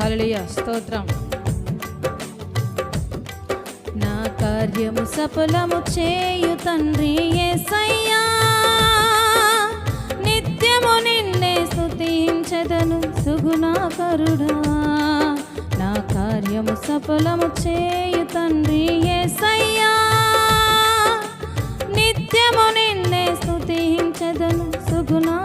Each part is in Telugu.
హలలియ స్తోత్రం. నా కార్యము సఫలము చేయు తండ్రి యేసయ్యా నిత్యము నిన్నే స్థుతించదను సుగుణాకరుడా. నా కార్యము సఫలము చేయు తండ్రి యేసయ్యా నిత్యము నిన్నే స్థుతించదను సుగుణా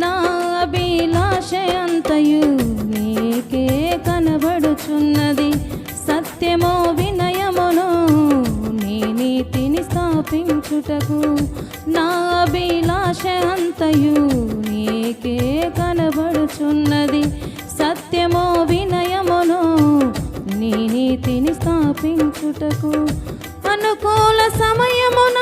నా అభిలాషయంతయు నీకే కనబడుచున్నది. సత్యమో వినయమును నీ నీతిని స్థాపించుటకు నా అభిలాష అంతయు నీకే కనబడుచున్నది. సత్యమో వినయమును నీ నీతిని స్థాపించుటకు అనుకూల సమయమున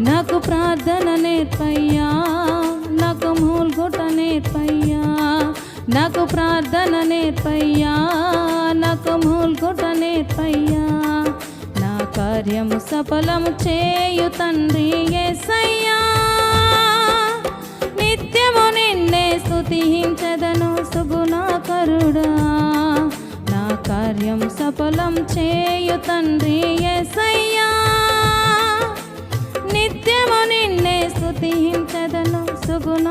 నాకు ప్రార్థన నేర్పయ్యా నాకు మూల్గొట నేర్పయ్యా నాకు ప్రార్థన నేర్పయ్యా నాకు మూల్గొట నేర్పయ్యా నా కార్యము సఫలము చేయు తండ్రి ఏసయ్యా. నిత్యము నిన్నే స్తుతించదను సుగుణాకరుడా. నా కార్యం సఫలం చేయు తండ్రి నిన్నే స్థుతించదను సుగుణ